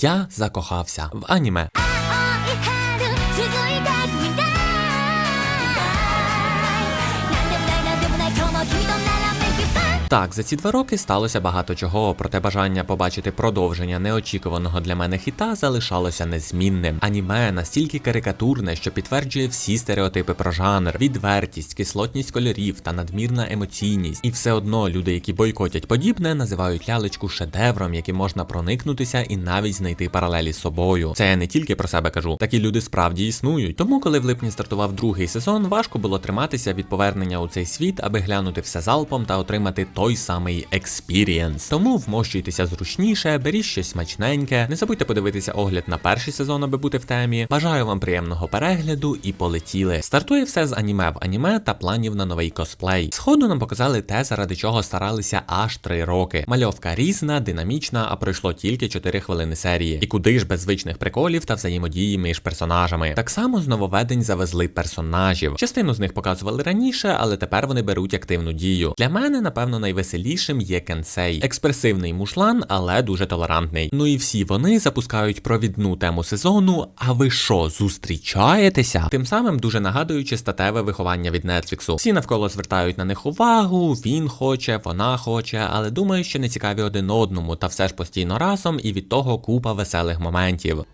Я закохався в аніме. Так, за ці два роки сталося багато чого, проте бажання побачити продовження неочікуваного для мене хіта залишалося незмінним. Аніме настільки карикатурне, що підтверджує всі стереотипи про жанр, відвертість, кислотність кольорів та надмірна емоційність. І все одно люди, які бойкотять подібне, називають лялечку шедевром, яким можна проникнутися і навіть знайти паралелі з собою. Це я не тільки про себе кажу, такі люди справді існують. Тому, коли в липні стартував другий сезон, важко було триматися від повернення у цей світ, аби глянути все залпом та отримати той самий експірієнс. Тому вмощуйтеся зручніше, беріть щось смачненьке. Не забудьте подивитися огляд на перший сезон, аби бути в темі. Бажаю вам приємного перегляду і полетіли. Стартує все з аніме в аніме та планів на новий косплей. Сходу нам показали те, заради чого старалися аж три роки. Мальовка різна, динамічна, а пройшло тільки 4 хвилини серії. І куди ж без звичних приколів та взаємодії між персонажами. Так само з нововведень завезли персонажів. Частину з них показували раніше, але тепер вони беруть активну дію. Для мене, напевно, найвеселішим є Кенсей. Експресивний мушлан, але дуже толерантний. Ну і всі вони запускають провідну тему сезону. А ви що, зустрічаєтеся? Тим самим дуже нагадуючи статеве виховання від Нетфліксу. Всі навколо звертають на них увагу, він хоче, вона хоче, але думаю, що не цікаві один одному, та все ж постійно разом, і від того купа веселих моментів.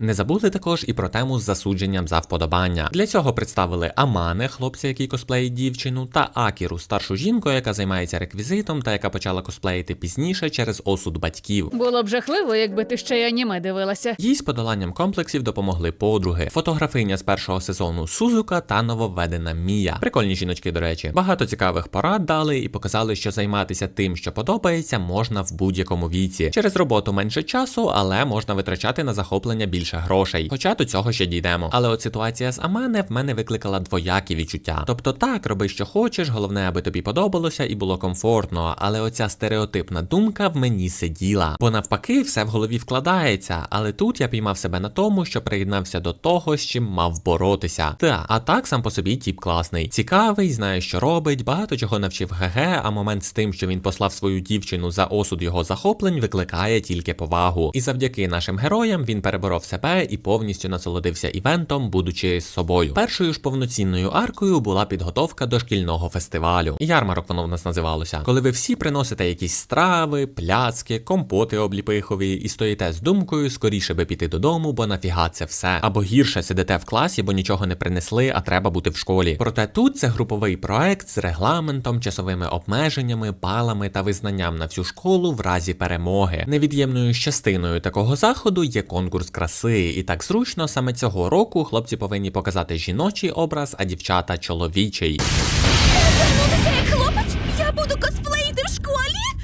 Не забули також і про тему з засудженням за вподобання. Для цього представили Амане, хлопця, який косплеїть дівчину, та Акіру, старшу жінку, яка займається реквізитом та яка почала косплеїти пізніше через осуд батьків. Було б жахливо, якби ти ще й аніме дивилася. Їй з подоланням комплексів допомогли подруги, фотографиня з першого сезону Сузука та нововведена Мія. Прикольні жіночки, до речі. Багато цікавих порад дали і показали, що займатися тим, що подобається, можна в будь-якому віці. Через роботу менше часу, але можна витрачати на захоплення більше грошей. Хоча до цього ще дійдемо. Але от ситуація з Амане в мене викликала двоякі відчуття. Тобто так, роби, що хочеш, головне, аби тобі подобалося і було комфортно. Але оця стереотипна думка в мені сиділа. Бо навпаки, все в голові вкладається. Але тут я піймав себе на тому, що приєднався до того, з чим мав боротися. Та, а так сам по собі тіп класний. Цікавий, знає, що робить, багато чого навчив ГГ, а момент з тим, що він послав свою дівчину за осуд його захоплень, викликає тільки повагу. І завдяки нашим героям він переборов себе і повністю насолодився івентом, будучи з собою. Першою ж повноцінною аркою була підготовка до шкільного фестивалю. Ярмарок воно в нас називалося. Коли ви всі приносите якісь страви, пляцки, компоти обліпихові і стоїте з думкою, скоріше би піти додому, бо нафіга це все. Або гірше сидите в класі, бо нічого не принесли, а треба бути в школі. Проте тут це груповий проект з регламентом, часовими обмеженнями, балами та визнанням на всю школу в разі перемоги. Невід'ємною частиною такого заходу є конкурс краси, і так зручно саме цього року хлопці повинні показати жіночий образ, а дівчата чоловічий.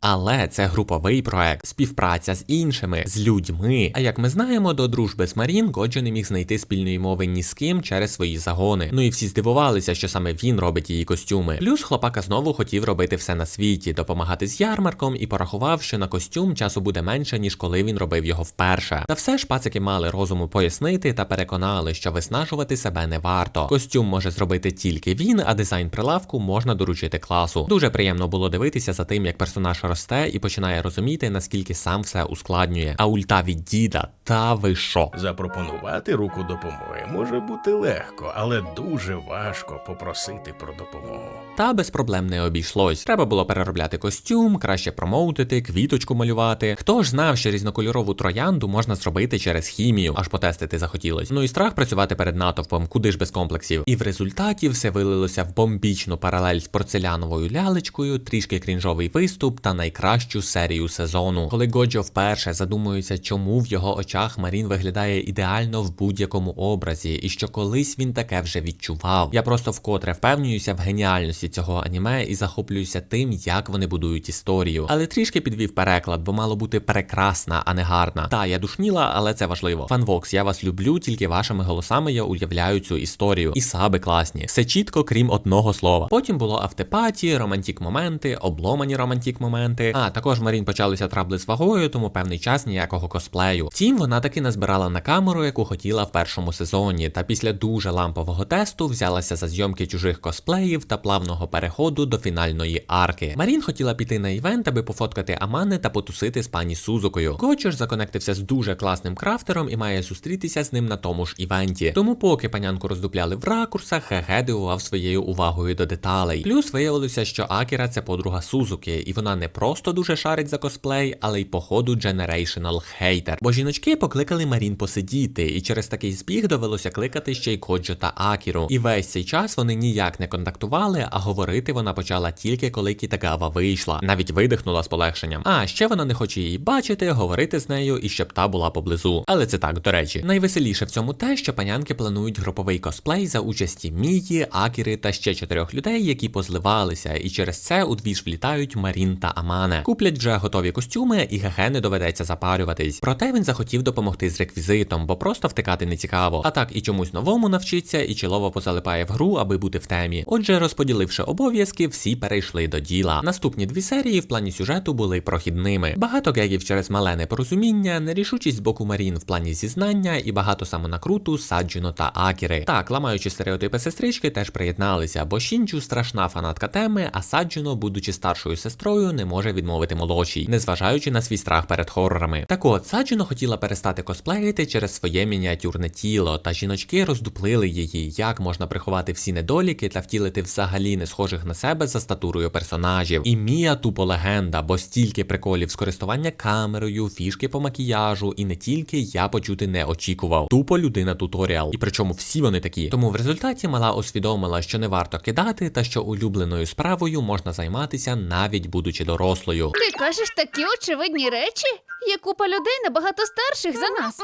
Але це груповий проект, співпраця з іншими, з людьми. А як ми знаємо, до дружби з Марін Годжо не міг знайти спільної мови ні з ким через свої загони. Ну і всі здивувалися, що саме він робить її костюми. Плюс хлопака знову хотів робити все на світі, допомагати з ярмарком і порахував, що на костюм часу буде менше, ніж коли він робив його вперше. Та все ж пацики мали розуму пояснити та переконали, що виснажувати себе не варто. Костюм може зробити тільки він, а дизайн прилавку можна доручити класу. Дуже приємно було дивитися за тим, як персонаж росте і починає розуміти, наскільки сам все ускладнює. А ульта від діда, та ви що? Запропонувати руку допомоги може бути легко, але дуже важко попросити про допомогу. Та без проблем не обійшлось. Треба було переробляти костюм, краще промоутити, квіточку малювати. Хто ж знав, що різнокольорову троянду можна зробити через хімію, аж потестити захотілось. Ну і страх працювати перед натовпом, куди ж без комплексів. І в результаті все вилилося в бомбічну паралель з порцеляновою лялечкою, трішки крінжовий виступ та найкращу серію сезону. Коли Годжо вперше задумується, чому в його очах Марін виглядає ідеально в будь-якому образі, і що колись він таке вже відчував. Я просто вкотре впевнююся в геніальності цього аніме і захоплююся тим, як вони будують історію. Але трішки підвів переклад, бо мало бути прекрасна, а не гарна. Та я душніла, але це важливо. Фанвокс, я вас люблю, тільки вашими голосами я уявляю цю історію. І саби класні. Все чітко, крім одного слова. Потім було автопаті, романтік моменти, обломані романтік моменти. А також Марін почалися трабли з вагою, тому певний час ніякого косплею. Втім, вона таки назбирала на камеру, яку хотіла в першому сезоні, та після дуже лампового тесту взялася за зйомки чужих косплеїв та плавного переходу до фінальної арки. Марін хотіла піти на івент, аби пофоткати Амани та потусити з пані Сузукою. Ж законектився з дуже класним крафтером і має зустрітися з ним на тому ж івенті. Тому, поки панянку роздупляли в ракурсах, Хеге дивував своєю увагою до деталей. Плюс виявилося, що Акіра це подруга Сузуки, і вона не просто дуже шарить за косплей, але й походу generational хейтер. Бо жіночки покликали Марін посидіти, і через такий збіг довелося кликати ще й Коджо та Акіру. І весь цей час вони ніяк не контактували, а говорити вона почала тільки коли Кітагава вийшла. Навіть видихнула з полегшенням. А ще вона не хоче її бачити, говорити з нею і щоб та була поблизу. Але це так, до речі. Найвеселіше в цьому те, що панянки планують груповий косплей за участі Мії, Акіри та ще чотирьох людей, які позливалися, і через це у дві ж влітають Марін та Амане. Куплять вже готові костюми, і ГГ не доведеться запарюватись. Проте він захотів допомогти з реквізитом, бо просто втикати не цікаво. А так і чомусь новому навчиться, і чолово позалипає в гру, аби бути в темі. Отже, розподіливши обов'язки, всі перейшли до діла. Наступні дві серії в плані сюжету були прохідними. Багато гегів через мале непорозуміння, нерішучість з боку Марін в плані зізнання і багато самонакруту Саджіно та Акіри. Так, ламаючи стереотипи сестрички, теж приєдналися, бо Шінджу страшна фанатка теми, а Саджіно, будучи старшою сестрою, не може відмовити молодшій, незважаючи на свій страх перед хорорами. Так от Саджіно хотіла перестати косплеїти через своє мініатюрне тіло, та жіночки роздуплили її, як можна приховати всі недоліки та втілити взагалі не схожих на себе за статурою персонажів. І Мія тупо легенда, бо стільки приколів з користування камерою, фішки по макіяжу, і не тільки я почути не очікував. Тупо людина туторіал. І причому всі вони такі. Тому в результаті мала усвідомила, що не варто кидати, та що улюбленою справою можна займатися навіть будучи дорослою. Ти кажеш такі очевидні речі? Є купа людей набагато старших за нас.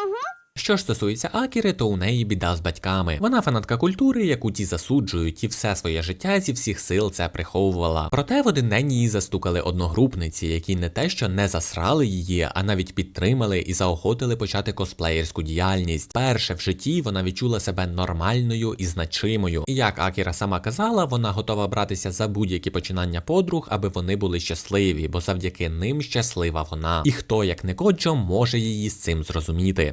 Що ж стосується Акіри, то у неї біда з батьками. Вона фанатка культури, яку ті засуджують, і все своє життя зі всіх сил це приховувала. Проте в один день її застукали одногрупниці, які не те, що не засрали її, а навіть підтримали і заохотили почати косплеєрську діяльність. Перше в житті вона відчула себе нормальною і значимою. І як Акіра сама казала, вона готова братися за будь-які починання подруг, аби вони були щасливі, бо завдяки ним щаслива вона. І хто, як не Коджо, може її з цим зрозуміти.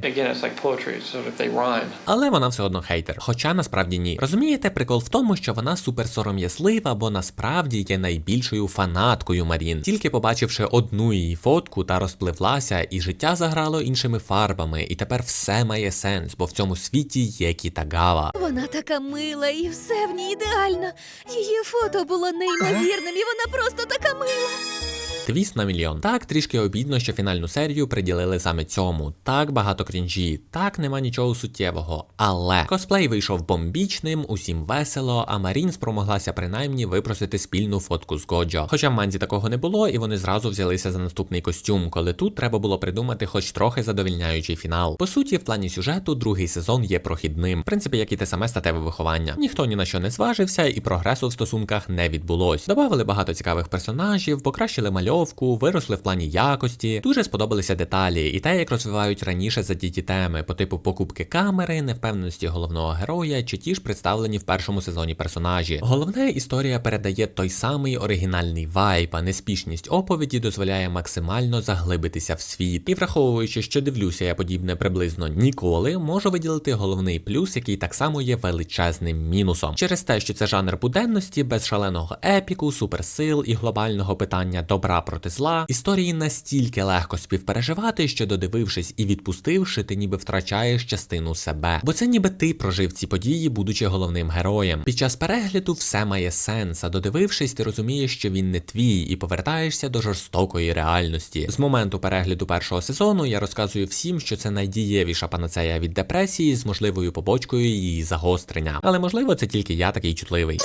Again, like poetry, so if they rhyme. Але вона все одно хейтер. Хоча насправді ні. Розумієте, прикол в тому, що вона супер сором'язлива, бо насправді є найбільшою фанаткою Марін. Тільки побачивши одну її фотку та розпливлася, і життя заграло іншими фарбами, і тепер все має сенс, бо в цьому світі є Кітагава. Вона така мила і все в ній ідеально. Її фото було неймовірним, і вона просто така мила. Твіст на мільйон. Так трішки обідно, що фінальну серію приділили саме цьому. Так багато крінжі, так нема нічого суттєвого. Але косплей вийшов бомбічним, усім весело, а Марін спромоглася принаймні випросити спільну фотку з Годжо. Хоча в манзі такого не було, і вони зразу взялися за наступний костюм, коли тут треба було придумати хоч трохи задовільняючий фінал. По суті, в плані сюжету другий сезон є прохідним, в принципі, як і те саме статеве виховання. Ніхто ні на що не зважився, і прогресу в стосунках не відбулось. Добавили багато цікавих персонажів, покращили мальовку, виросли в плані якості. Дуже сподобалися деталі, і те, як розвивають раніше задіті теми, по типу покупки камери, невпевненості головного героя, чи ті ж представлені в першому сезоні персонажі. Головне, історія передає той самий оригінальний вайб, а неспішність оповіді дозволяє максимально заглибитися в світ. І враховуючи, що дивлюся я подібне приблизно ніколи, можу виділити головний плюс, який так само є величезним мінусом. Через те, що це жанр буденності, без шаленого епіку, суперсил і глобального питання добра проти зла, історії настільки легко співпереживати, що додивившись і відпустивши, ти ніби втрачаєш частину себе. Бо це ніби ти прожив ці події, будучи головним героєм. Під час перегляду все має сенс, а додивившись, ти розумієш, що він не твій, і повертаєшся до жорстокої реальності. З моменту перегляду першого сезону я розказую всім, що це найдієвіша панацея від депресії з можливою побочкою її загострення. Але можливо, це тільки я такий чутливий.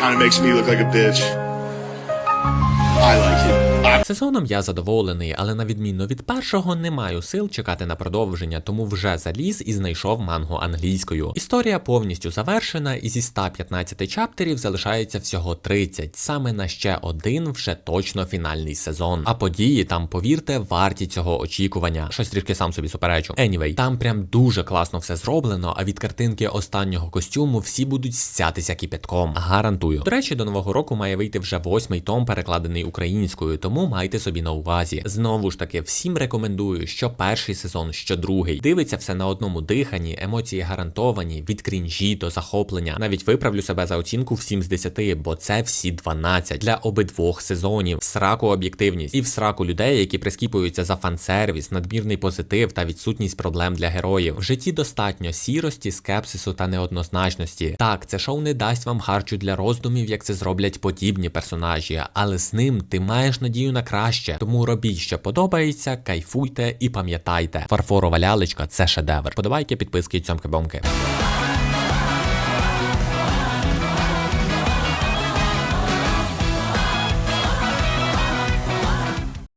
Kind of makes me look like a bitch. I like it. Сезоном я задоволений, але на відміну від першого не маю сил чекати на продовження, тому вже заліз і знайшов мангу англійською. Історія повністю завершена, і зі 115 чаптерів залишається всього 30, саме на ще один вже точно фінальний сезон. А події там, повірте, варті цього очікування. Щось трішки сам собі суперечу. Anyway, там прям дуже класно все зроблено, а від картинки останнього костюму всі будуть стятися кипятком. Гарантую. До речі, до нового року має вийти вже восьмий том, перекладений українською, тому тому майте собі на увазі. Знову ж таки, всім рекомендую, що перший сезон, що другий. Дивиться все на одному диханні, емоції гарантовані, від крінжі до захоплення. Навіть виправлю себе за оцінку в 7 з 10, бо це всі 12 для обидвох сезонів. В сраку об'єктивність і в сраку людей, які прискіпуються за фан-сервіс, надмірний позитив та відсутність проблем для героїв. В житті достатньо сірості, скепсису та неоднозначності. Так, це шоу не дасть вам харчу для роздумів, як це зроблять подібні персонажі, але з ним ти маєш надію на краще. Тому робіть, що подобається, кайфуйте і пам'ятайте. Фарфорова лялечка це шедевр. Подавайте підписки і цьомки-бомки.